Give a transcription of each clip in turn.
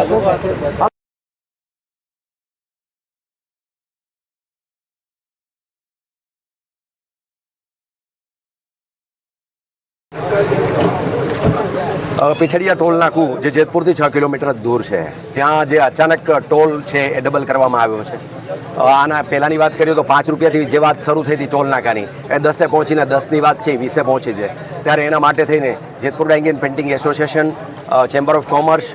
અ, પીછડિયા toll નાકું, જે જેતપુરથી છ kilometre દૂર છે, ત્યાં જે અચાનક ટોલ છે એ ડબલ કરવામાં આવ્યો છે. આના પહેલાંની વાત કરીએ તો પાંચ રૂપિયાથી જે વાત શરૂ થઈ હતી ટોલ નાકાની, એ દસે પહોંચીને દસની વાત છે, એ વીસે પહોંચી છે. ત્યારે એના માટે થઈને Jetpur dyeing and association chamber of commerce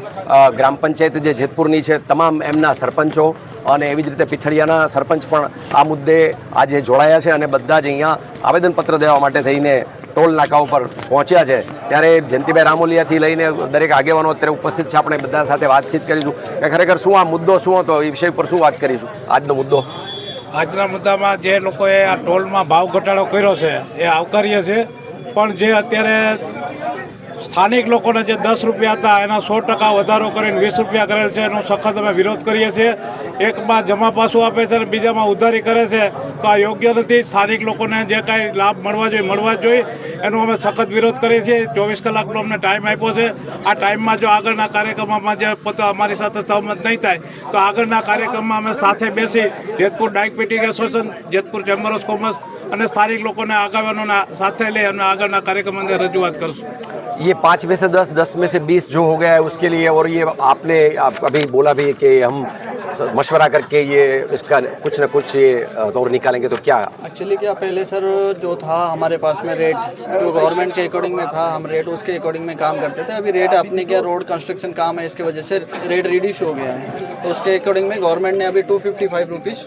ગ્રામ પંચાયત જે જેતપુરની છે, તમામ એમના સરપંચો અને એવી જ રીતે પીઠડિયાના સરપંચ પણ આ મુદ્દે આજે જોડાયા છે અને બધા જ અહીંયા આવેદનપત્ર દેવા માટે થઈને ટોલ નાકા ઉપર પહોંચ્યા છે. ત્યારે જયંતિભાઈ રામોલિયાથી લઈને દરેક આગેવાનો અત્યારે ઉપસ્થિત છે. આપણે બધા સાથે વાતચીત કરીશું. કે ખરેખર શું આ મુદ્દો શું હતો? એ વિષય પર શું વાત કરીશું? આજનો મુદ્દો. આજના મુદ્દામાં જે લોકોએ આ ટોલમાં ભાવ ઘટાડો કર્યો છે, એ આવકાર્ય છે. પણ જે અત્યારે સ્થાનિક લોકોને જે દસ રૂપિયા હતા, એના સો ટકા વધારો કરીને વીસ રૂપિયા કરેલ છે, એનો સખત અમે વિરોધ કરીએ છીએ. એકમાં જમા પાછું આપે છે અને બીજામાં ઉધારી કરે છે. તો આ યોગ્ય નથી. સ્થાનિક લોકોને જે કાંઈ લાભ મળવા જોઈએ મળવા જોઈએ. એનો અમે સખત વિરોધ કરીએ છીએ. ચોવીસ કલાકનો અમને ટાઈમ આપ્યો છે. આ ટાઈમમાં જો આગળના કાર્યક્રમમાં જે પોતા અમારી સાથે સહમત નહીં થાય, તો આગળના કાર્યક્રમમાં અમે સાથે બેસી Jetpur diabetic association, Jetpur chamber of commerce અને સ્થાનિક લોકોને આગળનો સાથે લઈ અને આગળના કાર્યક્રમ અંદર રજૂઆત કરશું. ये पाँच में से दस दस में से बीस जो हो गया है उसके लिए और ये आपने, आप अभी बोला भी कि हम मशवरा करके ये इसका कुछ ना कुछ ये दौर निकालेंगे तो क्या? एक्चुअली क्या, पहले सर जो था हमारे पास में रेट जो गवर्नमेंट के अकॉर्डिंग में था, हम रेट उसके अकॉर्डिंग में काम करते थे। अभी रेट अपने क्या रोड कंस्ट्रक्शन काम है, इसके वजह से रेट रिड्यूस हो गया है। तो उसके अकॉर्डिंग में गवर्नमेंट ने अभी टू फिफ्टी फाइव रुपीज़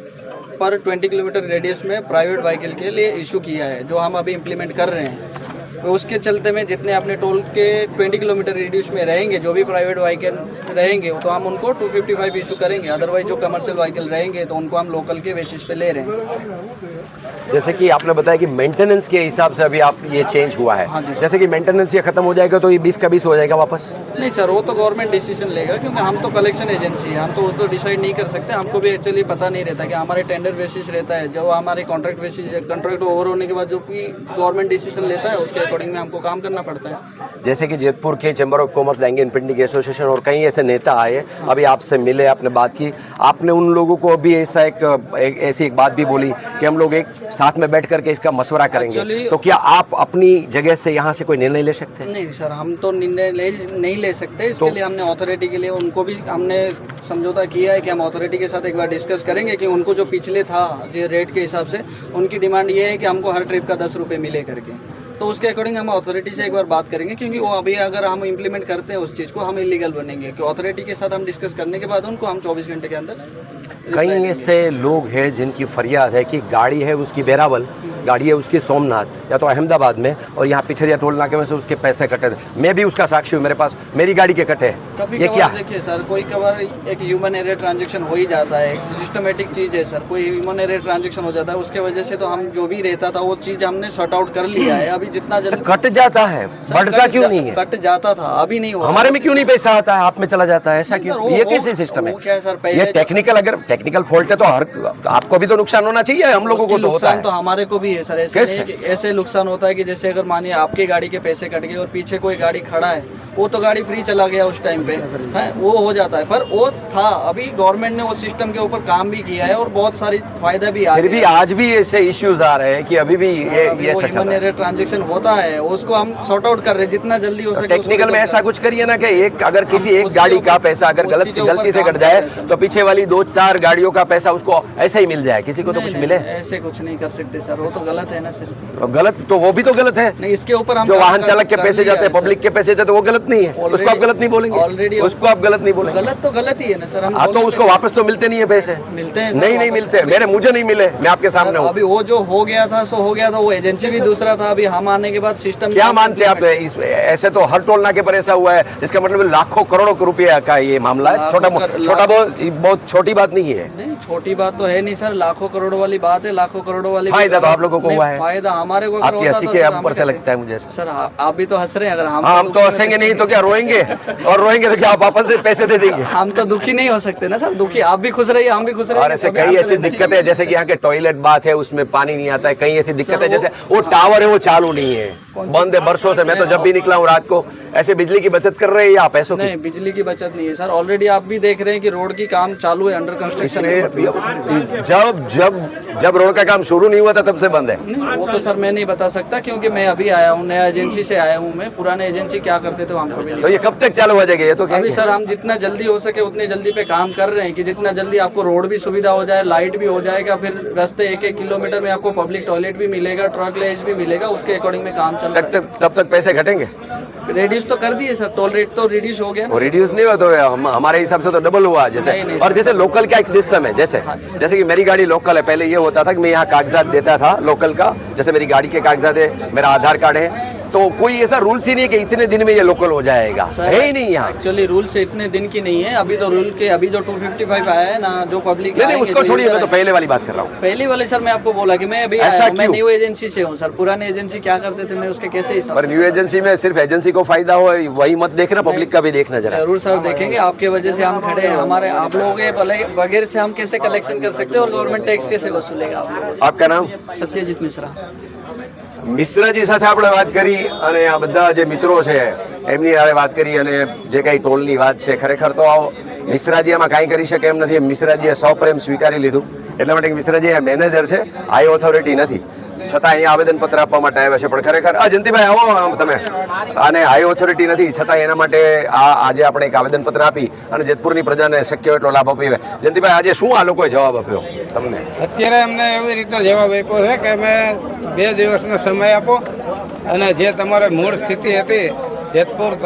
पर ट्वेंटी किलोमीटर रेडियस में प्राइवेट व्हीकल के लिए इशू किया है, जो हम अभी इम्प्लीमेंट कर रहे हैं। उसके चलते में जितने अपने टोल के 20 किलोमीटर रेडियस में रहेंगे जो भी प्राइवेट व्हीकल रहेंगे तो हम उनको 255 इशू करेंगे। अदरवाइज़ जो कमर्शियल व्हीकल रहेंगे तो उनको हम लोकल के बेसिस पे ले रहे हैं। जैसे कि आपने बताया कि मेंटेनेंस के हिसाब से अभी आप ये चेंज हुआ है। हाँ जैसे कि मेंटेनेंस ये खत्म हो जाएगा तो ये बीस का बीस हो जाएगा वापस? नहीं सर वो तो गवर्नमेंट डिसीज़न लेगा क्योंकि हम तो कलेक्शन एजेंसी है। हम तो वो तो डिसाइड नहीं कर सकते। हमको भी एक्चुअली पता नहीं रहता कि हमारे टेंडर बेसिस रहता है। जो हमारे कॉन्ट्रैक्ट बेसिस कॉन्ट्रैक्ट ओवर होने के बाद जो भी गवर्नमेंट डिसीज़न लेता है उसके अकॉर्डिंग में हमको काम करना पड़ता है। जैसे कि जेतपुर के chamber of commerce and painting association और कई ऐसे नेता आए अभी आपसे मिले आपने बात की। आपने उन लोगों को अभी ऐसा एक, एक ऐसी एक बात भी बोली कि हम लोग एक साथ में बैठ करके इसका मशवरा करेंगे। तो क्या आप अपनी जगह से यहाँ से कोई निर्णय ले सकते हैं? नहीं सर हम तो निर्णय ले नहीं ले सकते। इसके तो- लिए हमने अथॉरिटी के लिए उनको भी हमने समझौता किया है कि हम अथॉरिटी के साथ एक बार डिस्कस करेंगे कि उनको जो पिछले था जो रेट के हिसाब से उनकी डिमांड ये है कि हमको हर ट्रिप का दस रुपये मिले करके। तो उसके अकॉर्डिंग हम अथॉरिटी से एक बार बात करेंगे क्योंकि वो अभी अगर हम इम्प्लीमेंट करते हैं उस चीज़ को हम इलीगल बनेंगे। कि अथॉरिटी के साथ हम डिस्कस करने के बाद उनको हम चौबीस घंटे के अंदर कई ऐसे लोग हैं जिनकी फरियाद है कि गाड़ी है उसकी बेरावल गाड़ी है उसकी सोमनाथ या तो अहमदाबाद में और यहाँ पिछड़िया टोल नाके में से उसके पैसे कटे थे मैं भी उसका साक्षी हूँ मेरे पास मेरी गाड़ी के कटे हैं। ये क्या? देखिए सर कोई कभार एक ह्यूमन एरर ट्रांजेक्शन हो ही जाता है एक सिस्टमेटिक चीज़ है सर कोई ह्यूमन एरर ट्रांजेक्शन हो जाता है उसके वजह से तो हम जो भी रहता था वो चीज़ हमने सॉर्ट आउट कर लिया है। अभी जितना जल्दी कट जाता है बढ़ता क्यों नहीं है? कट जाता था अभी नहीं हमारे में क्यों नहीं पैसा आता है? आप में चला जाता है ऐसा क्यों? ये कैसे सिस्टम है? है ये टेक्निकल अगर टेक्निकल फॉल्ट है तो हर आपको भी तो नुकसान होना चाहिए हम लोगों को तो होता नुकसान तो हमारे को भी है सर ऐसे? नहीं ऐसे नुकसान होता है कि जैसे अगर मानिए आपकी गाड़ी के पैसे कट गए और पीछे कोई गाड़ी खड़ा है वो तो गाड़ी फ्री चला गया उस टाइम पे है वो हो जाता है। पर वो था अभी गवर्नमेंट ने वो सिस्टम के ऊपर काम भी किया है और बहुत सारी फ़ायदा भी आ फिर भी आज भी ऐसे इश्यूज़ आ रहे हैं कि अभी भी ये ये ह्यूमन ट्रांजेक्शन होता है उसको हम सॉर्ट आउट कर रहे हैं जितना जल्दी हो सके उसको टेक्निकल में ऐसा कुछ करिए ना कि एक अगर किसी एक गाड़ी का पैसा अगर गलत से गलती से कट जाए हैं। तो पीछे वाली दो चार गाड़ियों का पैसा उसको ऐसे ही मिल जाए किसी को तो कुछ मिले? ऐसे कुछ नहीं कर सकते सर वो तो गलत है ना सर। गलत तो वो भी तो गलत है। नहीं इसके ऊपर हम जो वाहन चालक के पैसे जाते हैं पब्लिक के पैसे जाते वो गलत नहीं है। उसको आप गलत नहीं बोलेंगे। already- उसको आप गलत नहीं बोलेंगे। गलत तो गलत ही है ना सर हम हाँ तो उसको वापस तो मिलते नहीं है पैसे। मिलते हैं नहीं नहीं मिलते। मेरे मुझे नहीं मिले मैं आपके सामने हूँ। अभी वो जो हो गया था सो हो गया था वो एजेंसी भी दूसरा था अभी हम आने के बाद सिस्टम क्या मानते हैं आप ऐसे तो हर टोल नाके पर ऐसा हुआ है इसका मतलब लाखों करोड़ों रुपये का ये मामला है। छोटा छोटा बहुत बहुत छोटी बात नहीं है। नहीं छोटी बात तो है नहीं सर लाखों करोड़ों वाली बात है लाखों करोड़ों वाली फ़ायदा तो आप लोग लोगों को हुआ है। फ़ायदा हमारे को आपकी हँसी तो के सर अब हम पर से लगता है मुझे सर आप भी तो हंस रहे हैं अगर हम हाँ हम तो हंसेंगे नहीं तो क्या रोएँगे? और रोएँगे तो क्या आप वापस पैसे दे देंगे? हम तो दुखी नहीं हो सकते ना सर दुखी आप भी खुश रहिए हम भी खुश रहिए। और ऐसे कई ऐसी दिक्कत है जैसे की यहाँ के टॉयलेट बात है उसमें पानी नहीं आता है कई ऐसी दिक्कतें वो- जैसे वो टावर है वो चालू नहीं है। बंद है बरसों से मैं तो जब भी निकला हूँ रात को ऐसे बिजली की बचत कर रहे हैं या पैसों की? नहीं बिजली की बचत नहीं है सर। ऑलरेडी आप भी देख रहे हैं कि रोड की काम चालू है अंडर कंस्ट्रक्शन जब जब जब रोड का काम शुरू नहीं हुआ था तब से बंद है। वो तो सर मैं नहीं बता सकता क्योंकि मैं अभी आया हूँ नया एजेंसी से आया हूँ मैं। पुराने एजेंसी क्या करते थे हमको भी तो ये कब तक चालू हो जाएगा ये तो अभी सर हम जितना जल्दी हो सके उतनी जल्दी पे काम कर रहे हैं कि जितना जल्दी आपको रोड भी सुविधा हो जाए लाइट भी हो जाएगा फिर रास्ते एक एक किलोमीटर में आपको पब्लिक टॉयलेट भी मिलेगा ट्रक लेज भी मिलेगा उसके अकॉर्डिंग में काम चल तब तक तब तक पैसे घटेंगे? रिड्यूस तो कर दिए सर टोल रेट तो रिड्यूस हो गया रिड्यूस नहीं हुआ तो हम हमारे हिसाब से तो डबल हुआ जैसे। नहीं, नहीं, और जैसे लोकल का एक सिस्टम है जैसे। हाँ जैसे। कि मेरी गाड़ी लोकल है पहले ये होता था कि मैं यहाँ कागजात देता था लोकल का जैसे मेरी गाड़ी के कागजात है मेरा आधार कार्ड है तो कोई ऐसा रूल्स ही नहीं है कि इतने दिन में ये लोकल हो जाएगा। है ही नहीं यहाँ। एक्चुअली रूल से इतने दिन की नहीं है। अभी तो रूल के अभी जो 255 आया है ना जो पब्लिक नहीं नहीं उसको छोड़िए मैं तो पहले वाली बात कर रहा हूँ। पहली वाले सर मैं आपको बोला कि मैं अभी ऐसा मैं न्यू एजेंसी से हूँ सर। पुराने एजेंसी क्या करते थे मैं उसके कैसे पर न्यू एजेंसी में सिर्फ़ एजेंसी को फ़ायदा हो वही मत देखना पब्लिक का भी देखना जरा। ज़रूर सर देखेंगे आपके वजह से हम खड़े हैं। हमारे आप लोग बगैर से हम कैसे कलेक्शन कर सकते हैं और गवर्नमेंट टैक्स कैसे वसूलेगा आप लोगों आपका नाम? सत्यजीत मिश्रा। મિશ્રાજી સાથે આપણે વાત કરી અને આ બધા જે મિત્રો છે, એમની હારે વાત કરી અને જે કાંઈ ટોલની વાત છે, ખરેખર તો મિશ્રાજી આમાં કાંઈ કરી શકે એમ નથી. મિશ્રાજીએ સપ્રેમ સ્વીકારી લીધું. એટલા માટે મિશ્રાજી એ મેનેજર છે હાઈ ઓથોરિટી નથી. છતાં અહીંયા આવેદનપત્ર આપવા માટે આવ્યા છે. પણ ખરેખર, આ જયંતિભાઈ, આવો તમે. અને હાઈ ઓથોરિટી નથી છતાં એના માટે આ આજે આપણે એક આવેદનપત્ર આપી અને જેતપુરની પ્રજાને શક્ય એટલો લાભ આપીએ જયંતિભાઈ, આજે શું આ લોકોએ જવાબ આપ્યો તમને? અત્યારે અમને એવી રીતના જવાબ આપ્યો છે કે અમે બે દિવસનો સમય આપો અને જે તમારે મૂળ સ્થિતિ હતી જેતપુર